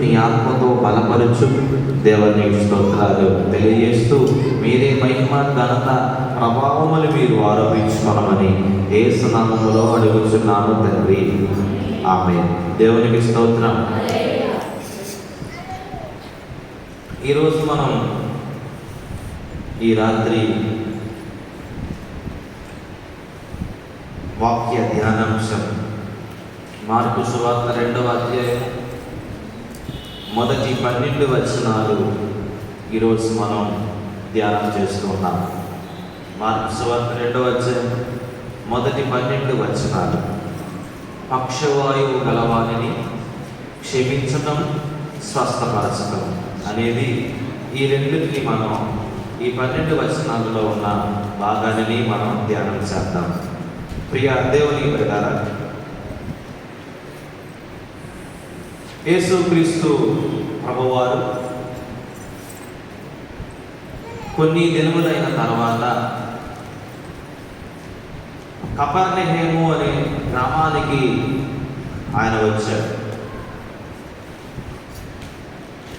నీ ఆత్మతో బలపరచు. దేవుని స్తోత్రాలు తెలియజేస్తూ మీరే మహిమ ఘనత ప్రభావములు మీరు ఆరోపించుకోనమని ఏ స్నామములో అడుగుతున్నాను తండ్రి. ఆమె దేవునికి స్తోత్రం. ఈరోజు మనం ఈ రాత్రి వాక్య ధ్యానాంశం. మార్పు సువార్త రెండవ అధ్యాయం మొదటి పన్నెండు వచనాలు ఈరోజు మనం ధ్యానం చేస్తున్నాం. మార్పు సువార్త రెండవ మొదటి పన్నెండు వచనాలు. పక్షవాయువు గలవాణిని క్షమించటం స్వస్థపరచటం అనేది ఈ రెండింటిని మనం ఈ పన్నెండు వచనాలలో ఉన్న భాగాన్ని మనం ధ్యానం చేద్దాం. ప్రియ దేవుని ప్రకారం యేసుక్రీస్తు ప్రభువారు కొన్ని దినములైన తర్వాత కపర్ణహేము అనే గ్రామానికి ఆయన వచ్చారు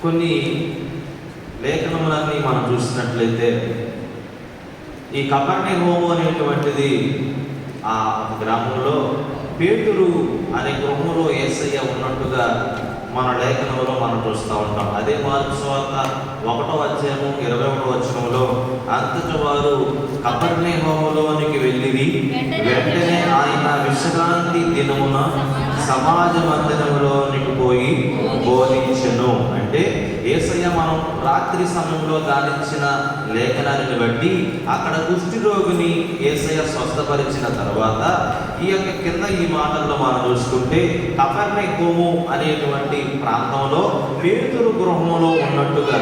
కొన్ని లేఖనములన్నీ మనం చూసినట్లయితే ఈ కపర్నహోము అనేటువంటిది ఆ గ్రామంలో పేతురు అనే గృహంలో ఏసయ్య ఉన్నట్టుగా మన లేఖనంలో మనం చూస్తూ ఉంటాం. అదే మార్పు స్వార్త ఒకటో అధ్యాయము ఇరవై ఒకటో వచనంలో అంతటి వారు కపర్నే హోమలోనికి వెళ్ళిరి. వెంటనే ఆయన విశ్రాంతి దినమున సమాజ మందిరంలోనికి పోయి బోధించను. అంటే ఏసయ్య మనం రాత్రి సమయంలో గాలించిన లేఖనాన్ని బట్టి అక్కడ కుష్టి రోగిని ఏసయ్య స్వస్థపరిచిన తర్వాత ఈ యొక్క కింద ఈ మాటల్లో మనం చూసుకుంటే కపర్నే కోము అనేటువంటి ప్రాంతంలో పేతురు గృహంలో ఉన్నట్టుగా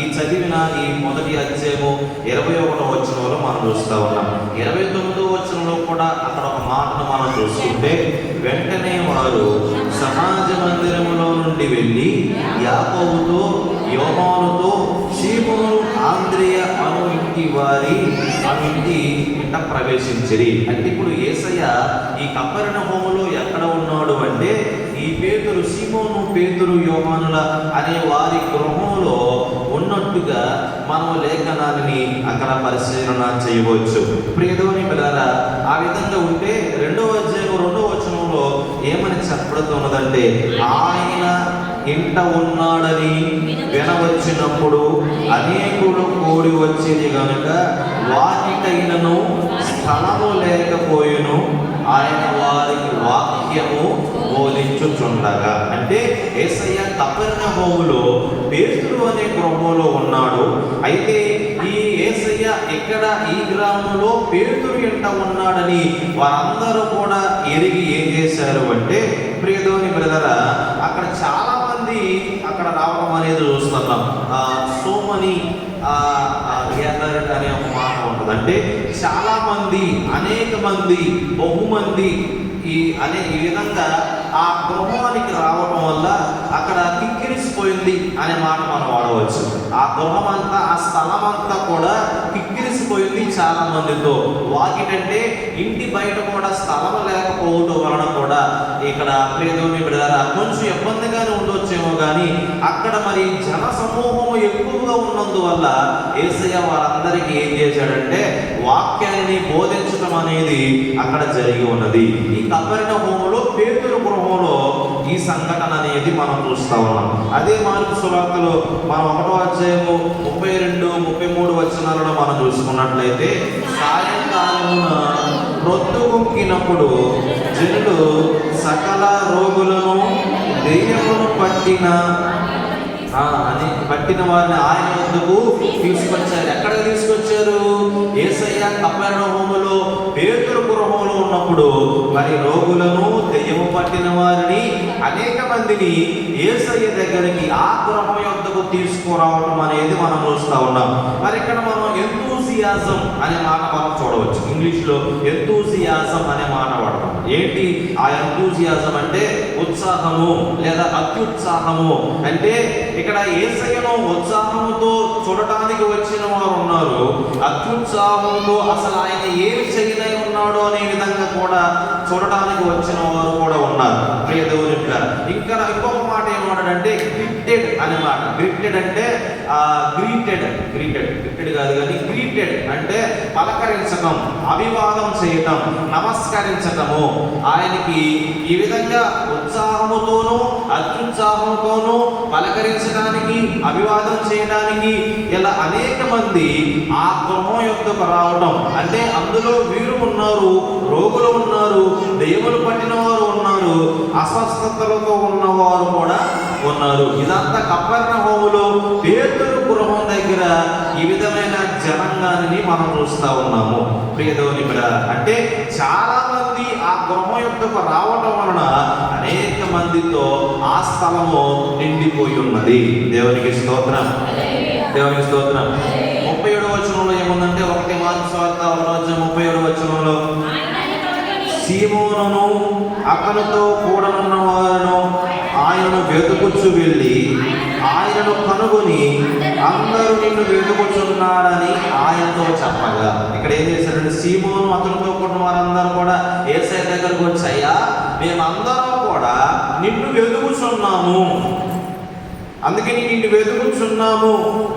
ఈ చదివిన ఈ మొదటి అధ్యాయము ఇరవై ఒకటో వచనంలో మనం చూస్తూ ఉన్నాం. ఇరవై తొమ్మిది వచనంలో కూడా అక్కడ ఒక మాటను మనం చూసుకుంటే వెంటనే వారు సమాజ మందిరంలో నుండి వెళ్ళి యాకోబుతో యోమానుతో సీమోను ఆంధ్రియ అను ఇంటి వారి అను ఇంటి ఇంట ప్రవేశించిరి. అంటే ఇప్పుడు ఏసయ్య ఈ కప్పరిన హోములో ఎక్కడ ఉన్నాడు అంటే ఈ పేతురు సీమోను పేతురు యోమానుల అనే వారి గృహంలో లేఖనాన్ని అక్కడ పరిశీలన చేయవచ్చు. ప్రియదేవుని పిల్లరా ఆ విధంగా ఉంటే రెండవ అధ్యాయం రెండవ వచనంలో ఏమని చెప్పబడుతున్నదంటే ఆయన ఇంట ఉన్నాడని వినవచ్చినప్పుడు అనేకులు కూడి వచ్చేది కనుక వాటికైనను స్థలము లేకపోయిను ఆయన వారికి వాక్యము బోధించుచుండగా. అంటే ఏసయ్య కపరిన హోములో పేతుడు అనే గృహంలో ఉన్నాడు. అయితే ఈ ఏసయ్య ఇక్కడ ఈ గ్రామంలో పేతుడు ఎంట ఉన్నాడని వారందరూ కూడా ఎరిగి ఏం చేశారు అంటే ప్రియదోని బ్రదర అక్కడ చాలా మంది అక్కడ రావడం అనేది చూస్తున్నాం. సో సోమని ఆ, అనే ఒక మాట అంటే చాలా మంది అనేక మంది బహుమంది ఈ అనే ఈ విధంగా ఆ గృహానికి రావడం వల్ల అక్కడ కిక్కిరిసిపోయింది అనే మాట మనం వాడవచ్చు. ఆ గృహం అంతా ఆ స్థలం అంతా కూడా కిక్కిరిసిపోయింది చాలా మందితో వాకిటంటే ఇంటి బయట కూడా స్థలం లేకపోవటం వలన కూడా ఇక్కడ ప్రియదేవుని బిడ్డలారా కొంచెం ఇబ్బందిగానే ఉండొచ్చేమో కానీ అక్కడ మరి జన సమూహము ఎక్కువగా ఉన్నందువల్ల ఏసయ్య వారందరికీ ఏం చేశాడంటే వాక్యాన్ని బోధించడం అనేది అక్కడ జరిగి ఉన్నది. ఈ కబరిన హోములో పేదల గృహంలో ఈ సంఘటన అనేది మనం చూస్తా ఉన్నాం. అదే మార్పు సువార్తలో మనం ఒకటో అధ్యాయము ముప్పై రెండు ముప్పై మూడు వచనాలను మనం చూసుకున్నట్లయితే సాయంకాలమున రొద్దుగుంకినప్పుడు జనులు సకల రోగులను దెయ్యమును పట్టిన అని పట్టిన వారిని ఆయన వద్దకు తీసుకొచ్చారు. ఎక్కడ తీసుకొచ్చారు? ఏసయ్య కప్పరణ పేతురు గృహంలో ఉన్నప్పుడు మరి రోగులను దెయ్యము పట్టిన వారిని అనేక మందిని ఏసయ్య దగ్గరికి ఆ గృహం యొద్దకు తీసుకురావడం అనేది మనం చూస్తూ ఉన్నాం. మరి ఇక్కడ మనం ఎంతూజియాజం అనే మాట మనం చూడవచ్చు. ఇంగ్లీష్లో ఎంతూజియాజం అనే మాట వాడతాం. ఏంటి? ఆ ఎంతూసియాజం అంటే ఉత్సాహము లేదా అత్యుత్సాహము. అంటే ఇక్కడ ఏసయ్యను ఉత్సాహముతో చూడటానికి వచ్చిన వారు ఉన్నారు. అత్యుత్సాహంతో అసలు ఆయన ఏమి చేయలే ఉన్నాడో అనే విధంగా కూడా చూడటానికి వచ్చిన వారు కూడా ఉన్నారు. ప్రియదేవుని ఇంకా ఇంకొక ఏమన్నాడు అంటే గ్రిప్టెడ్ అనమాట గ్రిప్టెడ్ అంటే గ్రీటెడ్ గ్రీటెడ్. గ్రిప్టెడ్ కాదు కానీ గ్రీటెడ్ అంటే పలకరించటం అభివాదం చేయటం నమస్కరించటము. ఆయనకి ఈ విధంగా ఉత్సాహముతోనూ అత్యుత్సాహంతోనూ పలకరించడానికి అభివాదం చేయడానికి ఇలా అనేక మంది ఆ గృహం యొక్కకు రావడం. అంటే అందులో వీరు ఉన్నారు రోగులు ఉన్నారు దేవులు పట్టిన వారు ఉన్నారు అస్వస్థతలతో ఉన్నవారు కూడా ఉన్నారు. ఇదంతా కప్పర్ణ హోములో పేతురు గృహం దగ్గర ఈ విధమైన జనంగాని మనం చూస్తూ ఉన్నాము. ప్రియదేవుని బిడ్డ అంటే చాలా గృహం రావటం వలన అనేక మందితో ఆ స్థలము నిండిపోయి ఉన్నది. దేవునికి స్తోత్రం. దేవునికి స్తోత్రం. ముప్పై ఏడు వచనంలో ఏముందంటే ఒకటి మార్చి స్వార్థ ముప్పై ఏడు వచనంలో సీమోనను అతనితో కూడనున్న వారును ఆయనను వెతుకుచ్చు వెళ్ళి ఆయనను కనుగొని అందరూ నిన్ను వెతుకుచున్నారని ఆయనతో చెప్పగా. ఇక్కడ ఏం చేశారంటే సీమోను అతనితో కూడిన వారందరూ కూడా ఏసై దగ్గరకు వచ్చాయా మేమందరం కూడా నిన్ను వెతుకుచున్నాము అందుకని నిన్ను వెతుకుచున్నాము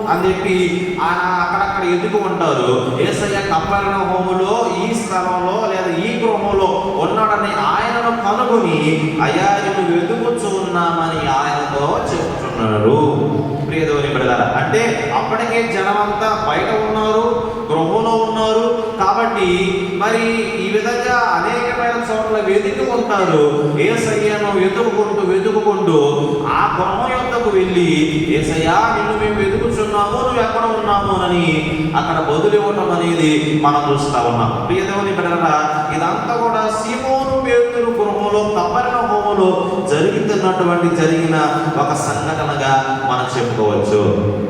అని చెప్పి అక్కడక్కడ ఎదుగు ఉంటారు. ఏసయ్య కప్పరణ హోములో ఈ స్థలంలో లేదా ఈ గృహంలో ఉన్నాడని ఆయనను కనుగొని అయ్యా నిన్ను వెతుకుచు ఉన్నామని ఆయనతో చేసుకున్నారు ప్రియదేవుని బిడగారు అంటే అప్పటికే జనమంతా బయట ఉన్నారు గృహంలో ఉన్నారు కాబట్టి మరి ఈ విధంగా అనేకమైన చోట్ల వెతికి ఉంటారు సయ్యను వెతుకుంటూ వెతుకుంటూ ఆ గృహం యొక్కకు వెళ్ళి ఏసయ్యా నిన్ను మేము వెతుకుతున్నాము నువ్వు ఎక్కడ ఉన్నాము అని అక్కడ బదులివ్వటం అనేది మనం చూస్తా ఉన్నాం. ప్రియదేవుని బిడ్డలారా ఇదంతా కూడా సీమోను పేరు గృహంలో తప్పని హోములో జరుగుతున్నటువంటి జరిగిన ఒక సంఘటనగా మనం చెప్పుకోవచ్చు.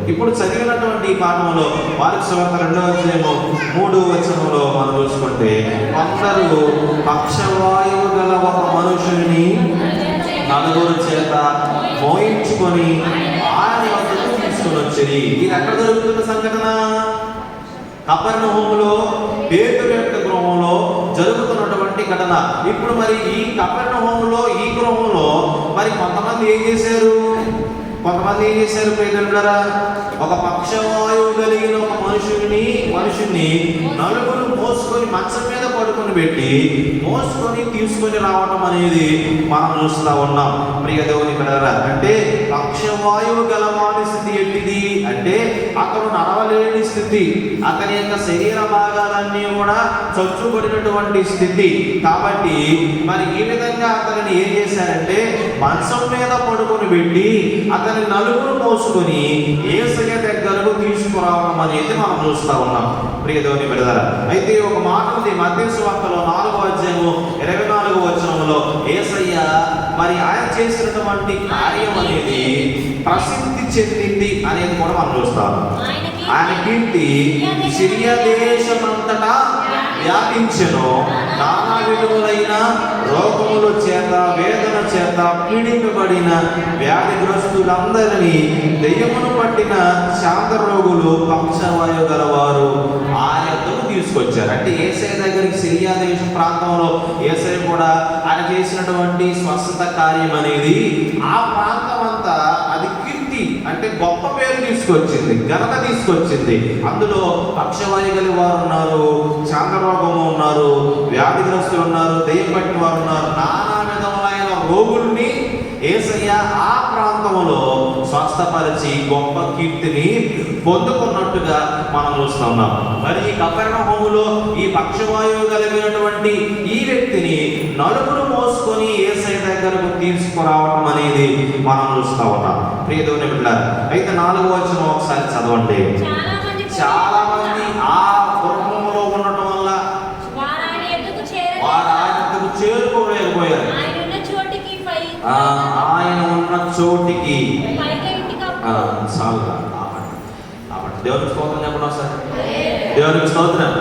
ఇప్పుడు చదివినటువంటి ఈ పాఠంలో వారికి సువార్త రెండవ అధ్యాయము మూడు వచనంలో మనం చూసుకుంటే కొందరు పక్షవాయువు గల ఒక మనుషుని నలుగురు చేత మోయించుకొని ఆయన వద్దకు తీసుకుని వచ్చింది ఇది ఎక్కడ జరుగుతున్న సంఘటన? కపర్ణ హోములో పేరు యొక్క గృహంలో జరుగుతున్నటువంటి ఘటన. ఇప్పుడు మరి ఈ కపర్ణ హోములో ఈ గృహంలో మరి కొంతమంది ఏం చేశారు? కొంతమంది ఏం చేశారు పేదలుడరా ఒక పక్షవాయువు కలిగిన ఒక మనుషుని మనుషుని నలుగురు మోసుకొని మంచం మీద పడుకొని పెట్టి మోసుకొని తీసుకొని రావటం అనేది మనం చూస్తూ ఉన్నాం. ప్రియ దేవుని అంటే పక్షవాయువు గలవాని స్థితి ఎట్టిది అంటే అతను నడవలేని స్థితి. అతని యొక్క శరీర భాగాలన్నీ కూడా చచ్చుబడినటువంటి స్థితి. కాబట్టి మరి ఈ విధంగా అతనిని ఏం చేశారంటే మంచం మీద పడుకొని పెట్టి అతని నలుగురు మోసుకొని ఏసయ్య దగ్గరకు తీసుకురావడం అనేది మనం చూస్తూ ఉన్నాం. ప్రియదేవుని బిడదల అయితే ఒక మాట ఉంది. మధ్య వార్తలో నాలుగో అధ్యాయము ఇరవై నాలుగో వచనంలో ఏసయ్య మరి ఆయన చేసినటువంటి కార్యం అనేది ప్రసిద్ధి చెందింది అనేది కూడా మనం చూస్తాం. ఆయన కీర్తి సిరియా దేశమంతటా వ్యాపించెను. నానా విధములైన రోగముల చేత వేదన చేత పీడింపబడిన వ్యాధిగ్రస్తులందరినీ దెయ్యమును పట్టిన శాంత రోగులు పక్షవాయు గలవారు ఆయనతో తీసుకొచ్చారు. అంటే ఏసై దగ్గరికి సిరియా దేశ ప్రాంతంలో ఏసై కూడా ఆయన చేసినటువంటి స్వస్థత కార్యం అనేది ఆ ప్రాంతం అంతా కీర్తి అంటే గొప్ప పేరు తీసుకొచ్చింది ఘనత తీసుకొచ్చింది. అందులో పక్షవాయు గల వారు ఉన్నారు చాంద్రబాబు ఉన్నారు వ్యాధిగ్రస్తులు ఉన్నారు దెయ్యం పట్టిన వారు ఉన్నారు నానా విధములైన రోగుల్ని ఏసయ్య ఆ ప్రాంతంలో స్వస్థపరిచి గొప్ప కీర్తిని పొందుకున్నట్టుగా మనం చూస్తున్నాం. మరి ఈ కపరణ హోములో ఈ పక్షవాయువు కలిగినటువంటి ఈ వ్యక్తిని నలుగురు మోసుకొని ఏసై దగ్గరకు తీసుకురావడం అనేది మనం చూస్తా ఉన్నాం. ప్రియదేవుని బిడ్డ అయితే నాలుగు వచ్చిన ఒకసారి చదవండి. చాలా మంది ఆ గృహంలో ఉండటం వల్ల వారు ఆయన ఎద్దుకు చేరగా, వారు ఆయనకు చేరుకోలేకపోయారు ఆయన ఉన్న చోటికి పై ఆ, ఆయన ఉన్న చోటికి. ఆపండి. దేవునికి స్తోత్రం చెప్పండి ఒకసారి. దేవునికి స్తోత్రం.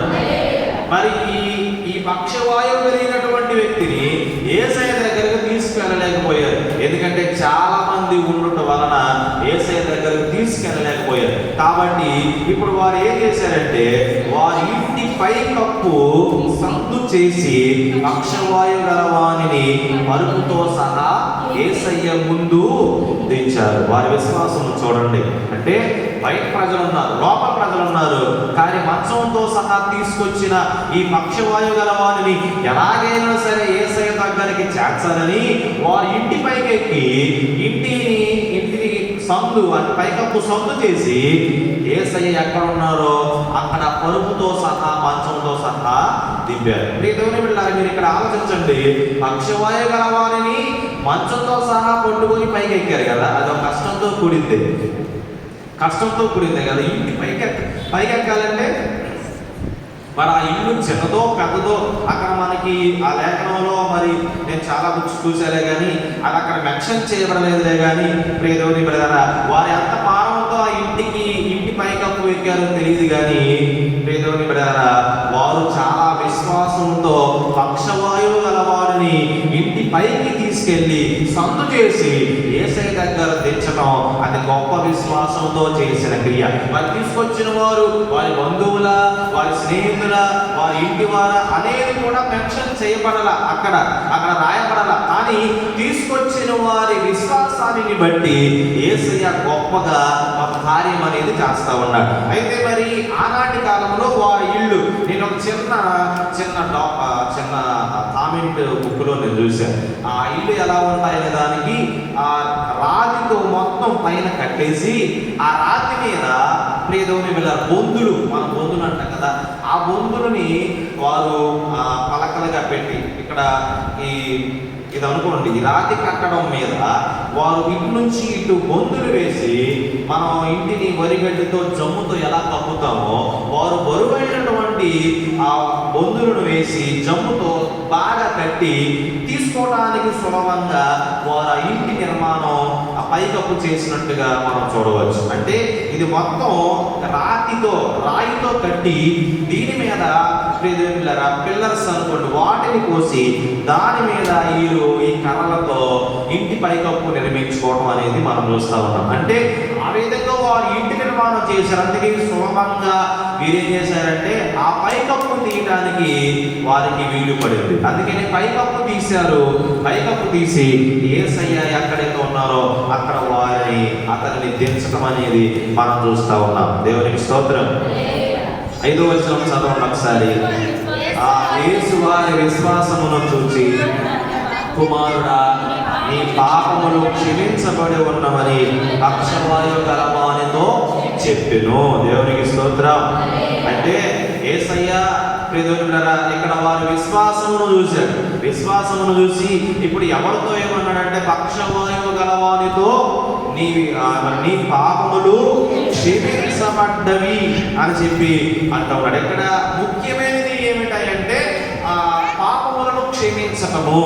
మరి ఈ ఈ పక్షవాయువు కలిగినటువంటి వ్యక్తిని ఏసఐ దగ్గరకు తీసుకెళ్ళలేకపోయారు. ఎందుకంటే చాలా మంది ఉండటం వలన ఏసఐ దగ్గరకు తీసుకెళ్ళలేకపోయారు. కాబట్టి ఇప్పుడు వారు ఏం చేశారంటే వారి ఇంటి పై కప్పు సందు చేసి పక్షవాయు గల వాణిని పరుపుతో సహా ఏసయ్య ముందు దించారు వారి విశ్వాసం చూడండి. అంటే బయట ప్రజలు ఉన్నారు లోపల ప్రజలు ఉన్నారు కానీ మంచంతో సహా తీసుకొచ్చిన ఈ పక్షవాయు గల వారిని ఎలాగైనా సరే ఏసయ్య దగ్గరికి చేర్చాలని వారి ఇంటి పైకెక్కి ఇంటిని ఇంటిని సందు అది పైకప్పు సందు చేసి ఏసయ్య ఎక్కడ ఉన్నారో అక్కడ పరుపుతో సహా మంచంతో సహా దింపారు ప్రియ దేవుని బిడ్డలారా, మీరు ఇక్కడ ఆలోచించండి. పక్షవాయు గల వారిని మంచంతో సహా పట్టుకొని పైకి ఎక్కారు కదా అది ఒక కష్టంతో కూడింది. కష్టంతో కూడింది కదా ఇంటి పైకి పైకి ఎక్కాలంటే మరి ఆ ఇల్లు చిన్నదో పెద్దదో అక్కడ మనకి ఆ లేఖనంలో మరి నేను చాలా బుక్స్ చూసాలే కానీ అది అక్కడ మెన్షన్ చేయబడలేదులే కానీ ప్రియదేవుని బ్రదరా వారి అంత పారంతో ఆ ఇంటికి ఇంటి పైకప్పు ఎక్కారో తెలియదు కానీ ప్రియదేవుని బ్రదరా పైకి తీసుకెళ్ళి సందు చేసి ఏసై దగ్గర గొప్ప విశ్వాసంతో చేసిన క్రియ. వారు తీసుకొచ్చిన వారు వారి బంధువుల వారి స్నేహితుల వారి ఇంటి వార అనేది కూడా మెన్షన్ చేయబడల అక్కడ. అక్కడ రాయబడల. కానీ తీసుకొచ్చిన వారి విశ్వాసాన్ని బట్టి ఏసయ్య గొప్పగా ఒక కార్యం అనేది చేస్తా ఉన్నాడు. అయితే మరి ఆనాటి కాలంలో వారి ఇల్లు నేను ఒక చిన్న చిన్న డా- చిన్న కామెంట్ బుక్లో నేను చూశాను. ఆ ఇల్లు ఎలా ఉంటాయనే దానికి ఆ రాతితో మొత్తం పైన కట్టేసి ఆ రాతి మీద ప్రియదేవుని వీళ్ళ బొందులు మన బొందులు అంటాం కదా ఆ బొందులని వారు పలకలుగా పెట్టి ఇక్కడ ఈ ఇది అనుకోండి రాతి కట్టడం మీద వారు ఇటు నుంచి ఇటు బొందులు వేసి మనం ఇంటిని వరిగడ్డితో జమ్ముతో ఎలా కప్పుతామో వారు బరువైనటువంటి ఆ బొందులను వేసి జమ్ముతో బాగా కట్టి తీసుకోవడానికి సులభంగా వారు ఆ ఇంటి నిర్మాణం ఆ పైకప్పు చేసినట్టుగా మనం చూడవచ్చు. అంటే ఇది మొత్తం రాతితో రాయితో కట్టి దీని మీద ప్రియదేవులారా పిల్లర్స్ అనుకోండి వాటిని కోసి దాని మీద వీరు ఈ కర్రలతో ఇంటి పైకప్పు నిర్మించుకోవడం అనేది మనం చూస్తా ఉన్నాం. అంటే ఆ విధంగా వారు ఇంటి చేశారు అందుకే సులభంగా వీరేం చేశారంటే ఆ పైకప్పు తీయడానికి వారికి వీలు పడింది. అందుకని పైకప్పు తీశారు. పైకప్పు తీసి ఏసయ్య ఎక్కడైతే ఉన్నారో అక్కడ వారిని అతనిని దించడం అనేది మనం చూస్తూ ఉన్నాం. దేవునికి స్తోత్రం. ఐదో వచనం చదవండి ఒకసారి. ఆ యేసు వారి విశ్వాసమును చూసి కుమారుడా నీ పాపములు క్షమించబడి ఉన్నవని అక్షవాయు గలవానితో చెప్పెను దేవునికి స్తోత్రం. అంటే ఏసయ్య ప్రియదేవులారా ఇక్కడ వారి విశ్వాసమును చూశాడు విశ్వాసమును చూసి ఇప్పుడు ఎవరితో ఏమన్నాడంటే పక్షవాయువు గలవానితో నీ నీ పాపములు క్షమించబడ్డవి అని చెప్పి అంటున్నాడు ఇక్కడ ముఖ్యమైనది ఏమిటంటే ఆ పాపములను క్షమించటము.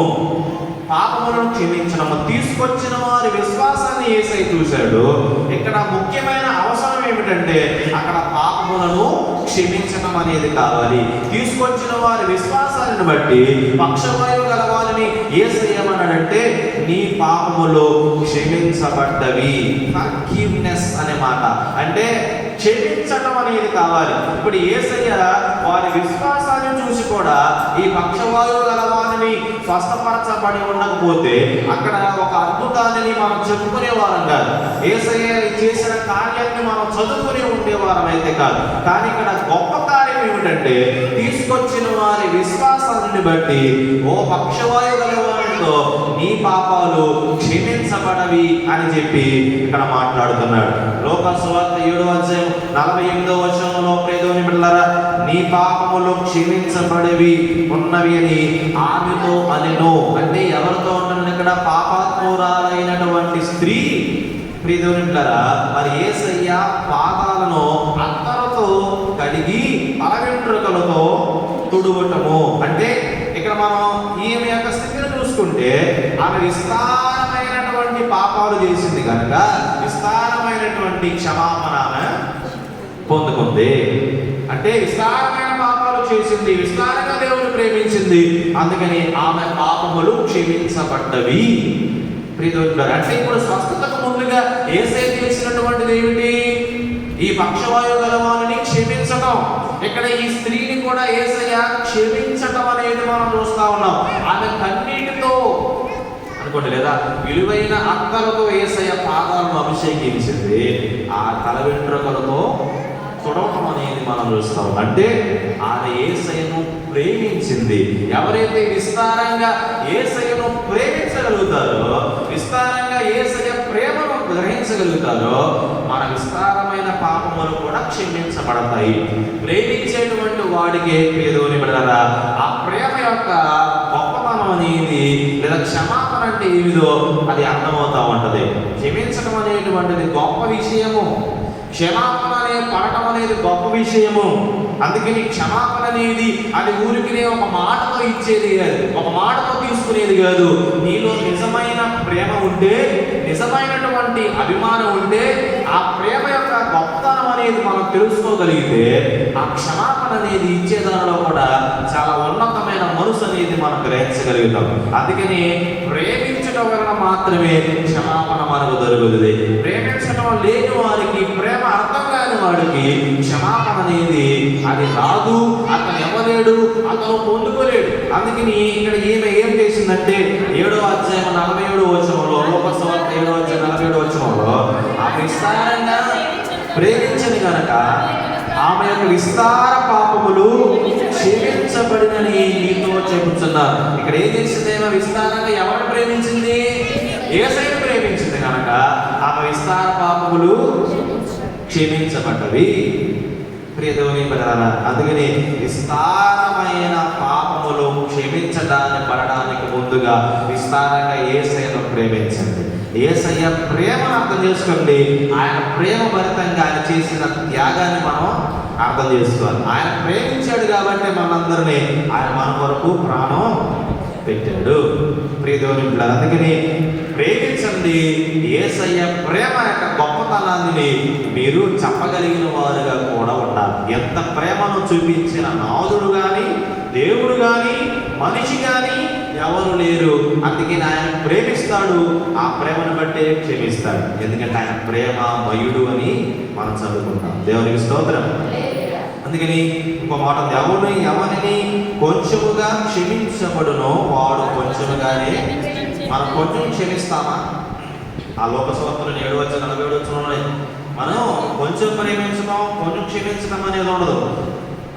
పాపములను క్షమించడము తీసుకొచ్చిన వారి విశ్వాసాన్ని ఏసై చూశాడు. ఇక్కడ ముఖ్యమైన అవసరం ఏమిటంటే అక్కడ పాపములను క్షమించడం అనేది కావాలి. తీసుకొచ్చిన వారి విశ్వాసాన్ని బట్టి పక్షవాయువు గలవాలి వారిని ఏసై ఏమన్నాడంటే నీ పాపములు క్షమించబడ్డవి. ఫర్గివ్నెస్ అనే మాట. అంటే క్షమించటం అనేది కావాలి. ఇప్పుడు ఏసయ్య వారి విశ్వాసాన్ని చూసి కూడా ఈ పక్షవాయువు గలవారిని స్వస్థపరచబడి ఉండకపోతే అక్కడ ఒక అద్భుతాన్ని మనం చెప్పుకునే వారం కాదు. ఏసయ్య చేసిన కార్యాన్ని మనం చదువుకునే ఉండేవారం అయితే కాదు. కానీ ఇక్కడ గొప్ప కార్యం ఏమిటంటే తీసుకొచ్చిన వారి విశ్వాసాన్ని బట్టి ఓ పక్షవాయు గలవాడితో నీ పాపాలు క్షమించబడవి అని చెప్పి ఇక్కడ మాట్లాడుతున్నాడు. లోక సువార్త ఏడు అధ్యాయం నలభై ఎనిమిదో వచనంలో ప్రేదోని బిడ్డలారా నీ పాపములు క్షమించబడివి ఉన్నవి అని ఆమెతో అనిను. అంటే ఎవరితో ఉంటుంది ఇక్కడ? పాపాత్మురాలైనటువంటి స్త్రీ. ప్రియదేవుని బిడ్డలారా మరి ఏసయ్య పాదాలను అత్తరతో కడిగి అలవెంట్రుకలతో తుడువటము అంటే ఇక్కడ మనం ఈమె యొక్క స్థితిని చూసుకుంటే ఆమె విస్తారమైనటువంటి పాపాలు చేసింది కనుక విస్తారమైనటువంటి క్షమాపణ ఆమె పొందుకుంది. అంటే విస్తారమైన పాపాలు చేసింది విస్తారంగా దేవుని ప్రేమించింది. అందుకని ఆమె పాపములు క్షమించబడ్డవి. ప్రియదోడు అంటే ఇప్పుడు స్వస్థతకు ముందుగా ఏసై చేసినటువంటిది ఏమిటి? ఈ పక్షవాయు గలవాలని క్షమించటం. ఇక్కడ ఈ స్త్రీని కూడా ఏసయ్య క్షమించటం అనేది మనం చూస్తా ఉన్నాం. ఆమె కన్నీటితో అనుకోండి లేదా విలువైన అక్కలతో ఏసయ్య పాదాలను అభిషేకించింది ఆ తల వెంట్రుకలతో చూడటం అనేది మనం చూస్తాం అంటే ఆమె ఏసయ్యను ప్రేమించింది. ఎవరైతే విస్తారంగా ఏసయ్యను ప్రేమించగలుగుతారో విస్తారంగా గ్రహించగలుగుతారో మన విస్తారమైన పాపములు కూడా క్షమించబడతాయి. ప్రేమించేటువంటి వాడికి పేదోని బిడ్డలారా ఆ ప్రేమ యొక్క గొప్పతనం అనేది లేదా క్షమాపణ అంటే ఏమిదో అది అర్థమవుతా ఉంటది. క్షమించడం అనేటువంటిది గొప్ప విషయము. క్షమాపణ అనే పడటం అనేది గొప్ప విషయము. అందుకని క్షమాపణ అనేది అది ఊరికినే ఒక మాటతో ఇచ్చేది కాదు ఒక మాటతో తీసుకునేది కాదు. నీలో నిజమైన ప్రేమ ఉంటే నిజమైనటువంటి అభిమానం ఉంటే ఆ ప్రేమ యొక్క గొప్పతనం అనేది మనం తెలుసుకోగలిగితే ఆ క్షమాపణ అనేది ఇచ్చేదానిలో కూడా చాలా ఉన్నతమైన మనసు అనేది మనం గ్రహించగలుగుతాం. అందుకని ప్రేమించడం వలన మాత్రమే క్షమాపణ మనకు దొరుకుతుంది. ప్రేమించడం లేని వారికి ప్రేమ వాడికి క్షమాపణ అనేది అది రాదు అతను ఇవ్వలేడు అతను పొందుకోలేడు. అందుకని ఇక్కడ ఈమె ఏం చేసిందంటే ఏడో అధ్యాయం నలభై ఏడు వచ్చంలో లోకసవార్త ఏడో అధ్యాయం నలభై ఏడు వచ్చంలో ఆమె విస్తారంగా ప్రేమించని కనుక ఆమె యొక్క విస్తార పాపములు క్షమించబడినని నీతో చెబుతున్నారు ఇక్కడ ఏం చేసిందేమో విస్తారంగా ఎవరిని ప్రేమించింది? ఏసైని ప్రేమించింది కనుక ఆమె విస్తార పాపములు క్షమించబడ్డవి. ప్రియదేవుని పిల్లలారా అందుకని విస్తారమైన పాపములు క్షమించడాన్ని పడడానికి ముందుగా విస్తారంగా ఏసైను ప్రేమించండి. ఏసయ్య ప్రేమను అర్థం చేసుకోండి. ఆయన ప్రేమ భరితంగా ఆయన చేసిన త్యాగాన్ని మనం అర్థం చేసుకోవాలి. ఆయన ప్రేమించాడు కాబట్టి మనందరినీ ఆయన మన కొరకు ప్రాణం పెట్టాడు. ప్రియదేవుని అందుకని ప్రేమించండి. ఏసయ్య ప్రేమ యొక్క గొప్పతనాన్ని మీరు చెప్పగలిగిన వారుగా కూడా ఉండాలి. ఎంత ప్రేమను చూపించిన నాదుడు కానీ దేవుడు కానీ మనిషి కానీ ఎవరు లేరు. అందుకే ఆయన ప్రేమిస్తాడు. ఆ ప్రేమను బట్టే క్షమిస్తాడు. ఎందుకంటే ఆయన ప్రేమ మయుడు అని మనం చదువుకుంటాం. దేవునికి స్తోత్రం. అందుకని ఇంకో మాట ఉంది. ఎవరు ఎవరిని కొంచెముగా క్షమించబడునో వాడు కొంచెముగానే మనం కొంచెం క్షమిస్తామా? ఆ లోక సంవత్సరం ఏడు వచ్చిన నలభై ఏడు వచ్చిన మనం కొంచెం ప్రేమించడం కొంచెం క్షమించడం అనేది ఉండదు.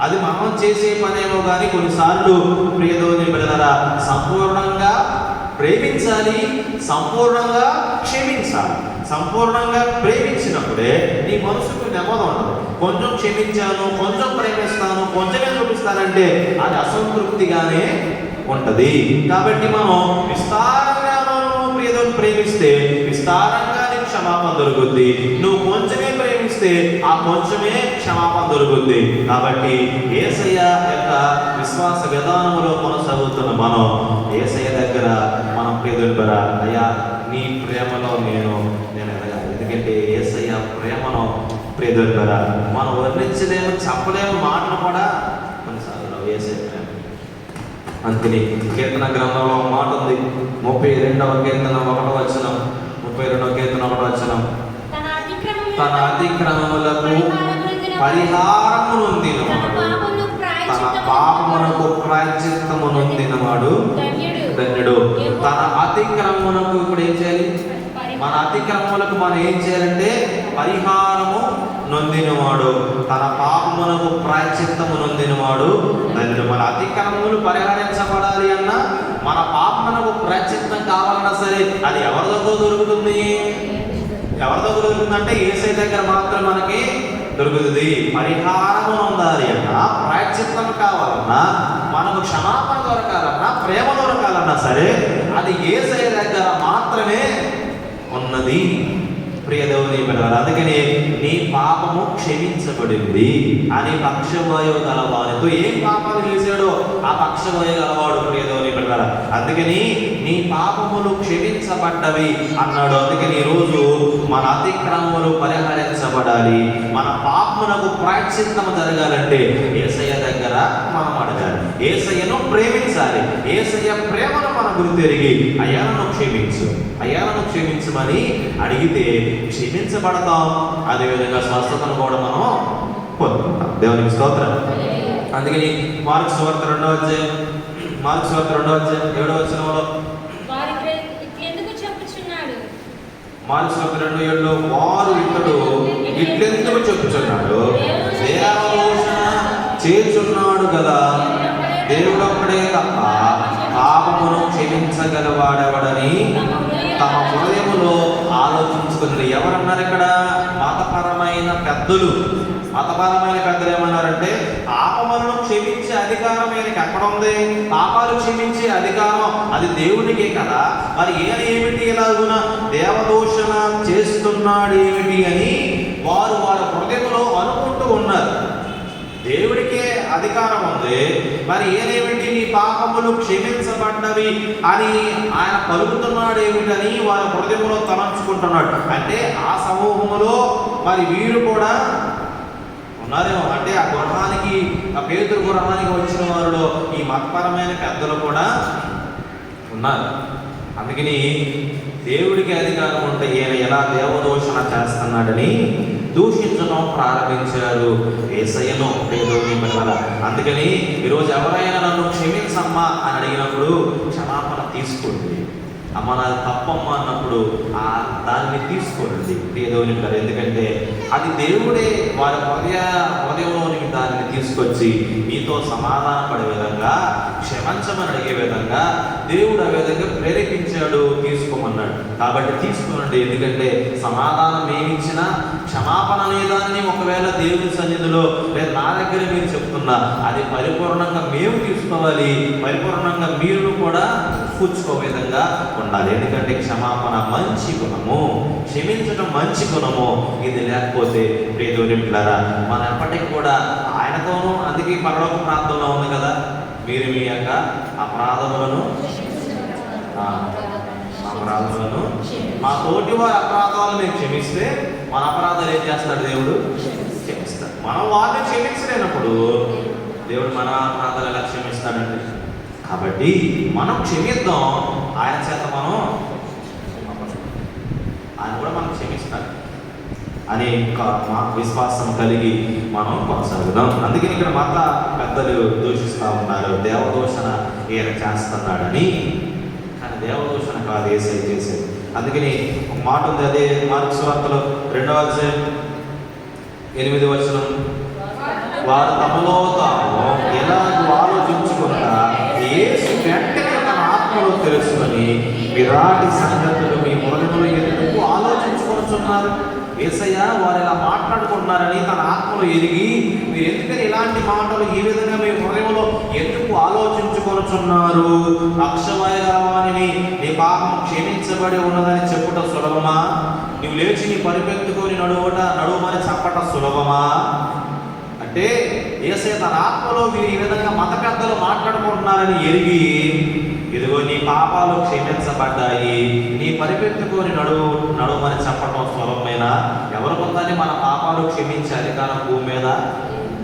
అది మనం చేసే పనేమో కానీ కొన్నిసార్లు ప్రియదోని పిల్లల సంపూర్ణంగా ప్రేమించాలి సంపూర్ణంగా క్షమించాలి. సంపూర్ణంగా ప్రేమించినప్పుడే నీ మనసుకు నెమ్మది ఉండదు కొంచెం క్షమించాను కొంచెం ప్రేమిస్తాను కొంచెమే చూపిస్తానంటే అది అసంతృప్తిగానే ఉంటది. కాబట్టి మనం విస్తారంగా మనం ప్రియదని ప్రేమిస్తే విస్తారంగా నీకు క్షమాపణ దొరుకుద్ది నువ్వు కొంచెమే ప్రేమిస్తే ఆ కొంచెమే క్షమాపణ దొరుకుద్ది. కాబట్టి ఏసయ్య యొక్క విశ్వాస విధానంలో కొనసాగుతున్న మనం ఏసయ్య దగ్గర మనం ప్రియదుల్పర అయ్యా నీ ప్రేమలో నేను నేను ఎదగాలి. ఎందుకంటే ఏసయ్య ప్రేమను ప్రియదుల్పర మనం వర్ణించలేము చెప్పలేము మాటలు కూడా కొన్నిసార్లు ఏసయ్య ప్రేమ. అంతని కీర్తన గ్రంథంలో ఒక మాట ఉంది. ముప్పై రెండవ కీర్తన ఒకటో వచ్చిన ముప్పై రెండవ కీర్తన ఒకటో వచ్చినాం తన అతిక్రమములకు తన అతిక్రమములకు పరిహారము పరిహారము తన పాపమునకు ప్రాయశ్చిత్తము నొందినవాడు ధన్యుడు. తన అతిక్రమమునకు ఇప్పుడు ఏం చేయాలి? మన అతిక్రమములకు మనం ఏం చేయాలంటే పరిహారము నొందినవాడు. తన పాపమునకు ప్రాయశ్చిత్తము నొందినవాడు ధన్యుడు. మన అతిక్రమములు పరిహరించబడాలి అన్న మన పాపమునకు ప్రాయశ్చిత్తం కావాలన్నా సరే అది ఎవరి దగ్గర దొరుకుతుంది? ఎవరి దగ్గర దొరుకుతుందంటే ఏసై దగ్గర మాత్రం మనకి దొరుకుతుంది? పరిహారం ఉండాలి అన్నా ప్రాయచిత్తం కావాలన్నా మనకు క్షమాపణ దొరకాలన్నా ప్రేమ దొరకాలన్నా సరే అది ఏసై దగ్గర మాత్రమే ఉన్నది. ప్రియదేవుని పిల్లలు అందుకని నీ పాపము క్షమించబడింది అని పక్షవాయు గలవానితో ఏం పాపాలు చేశాడో ఆ పక్షవాయు గలవాడు ప్రియదేవుని పిల్లల అందుకని నీ పాపములు క్షమించబడ్డవి అన్నాడు. అందుకని ఈరోజు మన అతిక్రమములు పరిహరించబడాలి. మన పాపమునకు ప్రాయశ్చిత్తము జరగాలంటే ఏసయ్య దగ్గర మనం అడగాలి. ఏసయ్యను ప్రేమించాలి. ఏసయ్య ప్రేమను మనం గుర్తెరిగి అయ్యాలను క్షమించు. అయ్యాలను క్షమించమని అడిగితే క్షమించబడతాం. అదేవిధంగా స్వస్థతను కూడా మనం పొందుకుంటాం. దేవునికి స్తోత్రం. అందుకని మార్క్స్ సువార్త రెండవ అధ్యాయం మార్క్స్ సువార్త ఏడవ వచనంలో వారి క్రి- ఇట్లే మార్చి రెండు ఏళ్ళు వారు ఇతడు ఇట్లెందుకు చెప్పుచున్నాడు? దేవదూషణ చేర్చున్నాడు కదా. దేవుడొక్కడే తప్ప పాపమును క్షమించగలవాడెవడని తమ హృదయములో ఆలోచించుకున్నది ఎవరన్నారు ఇక్కడ? మతపరమైన పెద్దలు. మతపరమైన పెద్దలు ఏమన్నారంటే పాపములను క్షమించే అధికారం ఈయనకి ఎక్కడ ఉంది? పాపాలు క్షమించే అధికారం అది దేవునికే కదా? మరి ఈయన ఏమిటి ఇలాగున దేవదూషణ చేస్తున్నాడు ఏమిటి అని వారు వారి హృదయంలో అనుకుంటూ ఉన్నారు. దేవుడికే అధికారం ఉంది మరి ఏదేమిటి నీ పాపములు క్షమించబడ్డవి అని ఆయన పలుకుతున్నాడు ఏమిటని వారి హృదయంలో తలంచుకుంటున్నాడు. అంటే ఆ సమూహంలో మరి వీరు కూడా ఉన్నారేమో. అంటే ఆ గృహానికి ఆ పేతురు గృహానికి వచ్చిన వారిలో ఈ మతపరమైన పెద్దలు కూడా ఉన్నారు. అందుకని దేవుడికి అధికారం ఉంటే ఈయన ఎలా దేవదోషణ చేస్తున్నాడని దూషించడం ప్రారంభించారు ఏసయ్యను వల్ల అందుకని ఈరోజు ఎవరైనా నన్ను క్షమించమ్మా అని అడిగినప్పుడు క్షమాపణ తీసుకుంటుంది అమ్మ నాది తప్పమ్మ అన్నప్పుడు ఆ దాన్ని తీసుకోరండి పేదోని పిల్లలు ఎందుకంటే అది దేవుడే వారి హృదయ హృదయంలోనికి దానిని తీసుకొచ్చి మీతో సమాధాన పడే విధంగా క్షమించమని అడిగే విధంగా దేవుడు ఆ విధంగా ప్రేరేపించాడు తీసుకోమన్నాడు. కాబట్టి తీసుకోనండి. ఎందుకంటే సమాధానం ఏమిచ్చినా క్షమాపణ అనేదాన్ని ఒకవేళ దేవుని సన్నిధిలో లేదా నా దగ్గర మీరు చెప్తున్నా అది పరిపూర్ణంగా మేము తీసుకోవాలి. పరిపూర్ణంగా మీరు కూడా పుచ్చుకో విధంగా ఉండాలి. ఎందుకంటే క్షమాపణ మంచి గుణము. క్షమించడం మంచి గుణము. ఇది లేకపోతే ప్రియదోరింపులారా మన ఎప్పటికి కూడా ఆయనతోనూ అందుకే పరలోక ప్రాంతంలో ఉంది కదా మీరు మీ యొక్క అపరాధములను ఆ, అపరాధములను మా తోటి వారి అపరాధాలు మేము క్షమిస్తే మన అపరాధాలు ఏం చేస్తాడు దేవుడు? క్షమిస్తాడు. మనం వారిని క్షమించలేనప్పుడు దేవుడు మన అపరాధాలు ఎలా క్షమిస్తాడండి? కాబట్టి మనం క్షమిద్దాం ఆయన చేత మనం ఆయన కూడా మనం క్షమిస్తారు అనే ఒక మా విశ్వాసం కలిగి మనం కొనసాగుదాం. అందుకని ఇక్కడ మత పెద్దలు దూషిస్తూ ఉన్నారు. దేవదూషణ ఈయన చేస్తున్నాడని. కానీ దేవదూషణ కాదు ఏసై చేసేది. అందుకని ఒక మాట ఉంది. అదే మార్క్స్ వార్తలో రెండవ అధ్యాయం ఎనిమిది వచనం. వారు తమలో తాము ఎలా వారు తెలుసుకొని విరాటి సంగతులు మీ హృదయంలో ఎందుకు ఆలోచించుకొస్తున్నారు ఏసయ్య వారు ఇలా మాట్లాడుకుంటున్నారని తన ఆత్మలు ఎరిగి మీరు ఎందుకని ఇలాంటి మాటలు ఈ విధంగా మీ హృదయంలో ఎందుకు ఆలోచించుకొనుచున్నారు? అక్షమయ నీ పాపం క్షమించబడి ఉన్నదని చెప్పుట సులభమా? నువ్వు లేచి నీ పరిపెత్తుకొని నడువుట నడువమని చెప్పట సులభమా? అంటే ఏసే తన ఆత్మలో మీరు ఈ విధంగా మత పెద్దలు మాట్లాడుకుంటున్నారని ఎరిగి ఇదిగో నీ పాపాలు క్షమించబడ్డాయి. నీ పరిపెత్తుకొని నడువు నడుమని చెప్పడం స్వరమైన ఎవరు పొందాలి మన పాపాలు క్షమించే అధికారం భూమి మీద?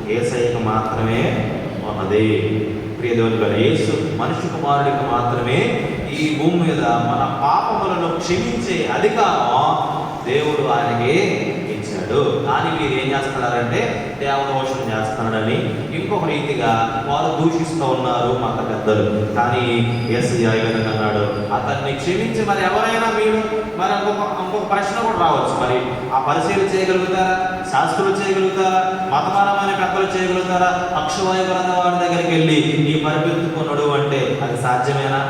ఏసైకి మాత్రమే ఉన్నది. ప్రియదేవుని యేసు మనిషి కుమారుడికి మాత్రమే ఈ భూమి మీద మన పాపములను క్షమించే అధికారం దేవుడు ఆయనకి ఇచ్చాడు కానీ వీరు ఏం చేస్తున్నారంటే దేవదోషం చేస్తున్నాడని ఇంకొక రీతిగా వారు దూషిస్తూ ఉన్నారు మత పెద్దలు. కానీ ఎస్ ఈ అన్నాడు అతన్ని క్షమించి మరి ఎవరైనా మీరు మరి ఇంకొక ఇంకొక ప్రశ్న కూడా రావచ్చు. మరి ఆ పరిశీలన చేయగలుగుతారా? శాస్త్రులు చేయగలుగుతారా? మతపరమైన పెద్దలు చేయగలుగుతారా? అక్షవాయు పరంగా వారి దగ్గరికి వెళ్ళి నీ పరిపెత్తుకున్నాడు అంటే అది సాధ్యమేనా?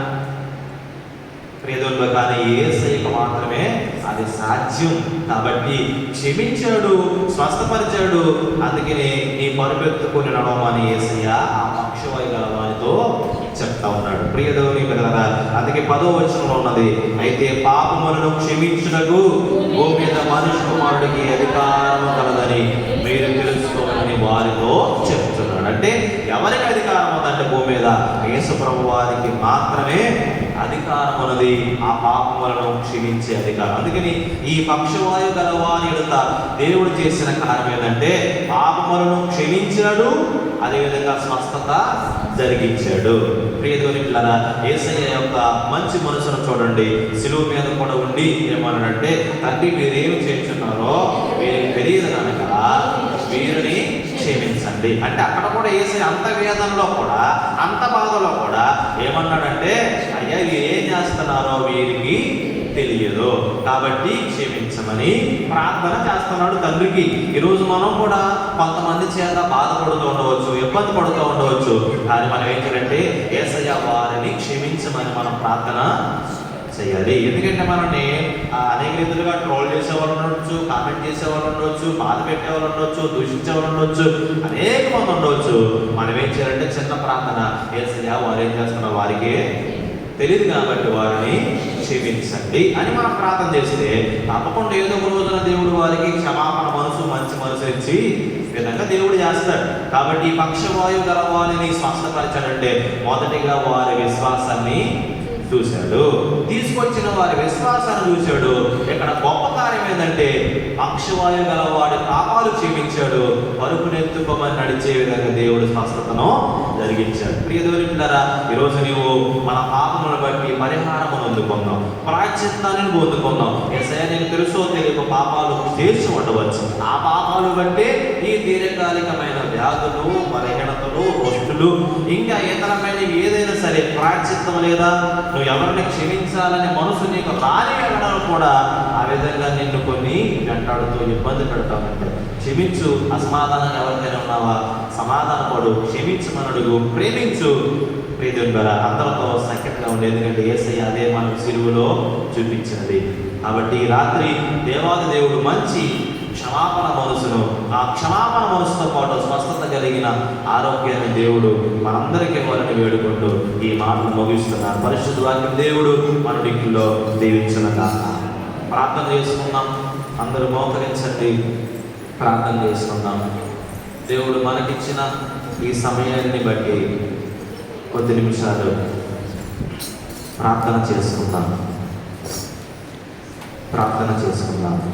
ప్రియదుల్లో కానీ ఏసైకి మాత్రమే అది సాధ్యం. కాబట్టి క్షమించాడు స్వస్థపరిచాడు. అందుకనే నీ పరుపెత్తుకుని నడవమని ఏసయ్య ఆ పక్షవాయు గల వారితో చెప్తా ఉన్నాడు. ప్రియదేవుని పిల్లరా అందుకే పదో వచనంలో ఉన్నది అయితే పాపములను క్షమించుటకు భూమి మీద మనుషు కుమారుడికి అధికారం కలదని మీరు తెలుసుకోవాలని వారితో చెప్తున్నాడు. అంటే ఎవరికి అధికారం ఉందంటే భూమి మీద? యేసు ప్రభు వారికి మాత్రమే అధికారం అన్నది ఆ పాపములను క్షమించే అధికారం. అందుకని ఈ పక్షవాయు గలవాని ఎడత దేవుడు చేసిన కారణం ఏంటంటే పాపములను క్షమించాడు అదేవిధంగా స్వస్థత జరిగించాడు. ప్రియదేవుని పిల్లరా ఏసయ్య యొక్క మంచి మనసును చూడండి. సిలువు మీద కూడా ఉండి ఏమన్నాడంటే తండ్రి మీరేమి చేస్తున్నారో మీరు తెలియదు కనుక వీరిని క్షమించండి. అంటే అక్కడ కూడా వేసే అంత వేదనలో కూడా అంత బాధలో కూడా ఏమన్నాడంటే అయ్యా వీరు ఏం చేస్తున్నారో వీరికి తెలియదు. కాబట్టి క్షమించమని ప్రార్థన చేస్తున్నాడు తండ్రికి. ఈరోజు మనం కూడా కొంతమంది చేత బాధపడుతూ ఉండవచ్చు ఇబ్బంది పడుతూ ఉండవచ్చు. కానీ మనం ఏంటంటే ఏసయ్య వారిని క్షమించమని మనం ప్రార్థన చేయాలి. ఎందుకంటే మనల్ని అనేక రీతిలుగా ట్రోల్ చేసేవాళ్ళు ఉండొచ్చు కామెంట్ చేసేవాళ్ళు ఉండొచ్చు బాధ పెట్టేవాళ్ళు ఉండొచ్చు దూషించేవాళ్ళు ఉండొచ్చు అనేక మంది ఉండొచ్చు. మనం ఏం చేయాలంటే చిన్న ప్రార్థన. ఏసయ్యా వారు ఏం చేస్తున్న వారికి తెలియదు కాబట్టి వారిని క్షమించండి అని మనం ప్రార్థన చేస్తే తప్పకుండా ఏదో ఒక రోజున దేవుడు వారికి క్షమాపణ మనసు మంచి మనసు ఇచ్చి విధంగా దేవుడు చేస్తాడు. కాబట్టి ఈ పక్షవాయువు గల వారిని స్వస్థపరచాడంటే మొదటిగా వారి విశ్వాసాన్ని చూశాడు. తీసుకొచ్చిన వారి విశ్వాసాన్ని చూశాడు. ఇక్కడ గొప్ప కార్యం ఏంటంటే అక్షవాయు గల వాడి పాపాలు క్షమించాడు పరుపునెత్తుకోమని నడిచే విధంగా దేవుడు స్వస్థతను జరిగించాడు. ప్రియ పిల్లరా ఈరోజు నీవు మన పాపములను బట్టి పరిహారము అందుకున్నాం ప్రాచిత్తాన్ని పొందుకున్నాం ఎస్ఐ నేను తెలుసో తెలియక పాపాలు తీర్చి ఉండవచ్చు. ఆ పాపాలు బట్టే ఈ దీర్ఘకాలికమైన వ్యాధులు బలహీనతలు వస్తులు ఇంకా ఇతరమైన ఏదైనా సరే ప్రాచిత్తం లేదా నువ్వు ఎవరిని క్షమించాలని మనసు నీకు రాని వెళ్ళడం కూడా ఆ విధంగా నిన్ను కొన్ని వెంటాడుతూ ఇబ్బంది పెడతామంటే క్షమించు అసమాధానం ఎవరికైనా ఉన్నావా? సమాధాన పడు క్షమించమనడుగు ప్రేమించు. ప్రీతిండరా అందరితో సఖ్యతగా ఉండేది ఎందుకంటే ఏసయ్య అదే మనం సిలువులో చూపించినది. కాబట్టి రాత్రి దేవాది దేవుడు మంచి క్షమాపణ మనసును ఆ క్షమాపణ మనసుతో పాటు స్వస్థత కలిగిన ఆరోగ్యాన్ని దేవుడు మనందరికీ ఇవ్వాలని వేడుకుంటూ ఈ మాటలు ముగిస్తున్నారు పరిశుద్ధ వాక్యం దేవుడు మన డిక్కుల్లో దీవించిన ప్రార్థన చేసుకుందాం. అందరూ మోకరించండి. ప్రార్థన చేసుకుందాం. దేవుడు మనకిచ్చిన ఈ సమయాన్ని బట్టి కొద్ది నిమిషాలు ప్రార్థన చేసుకుందాం. ప్రార్థన చేసుకుందాం.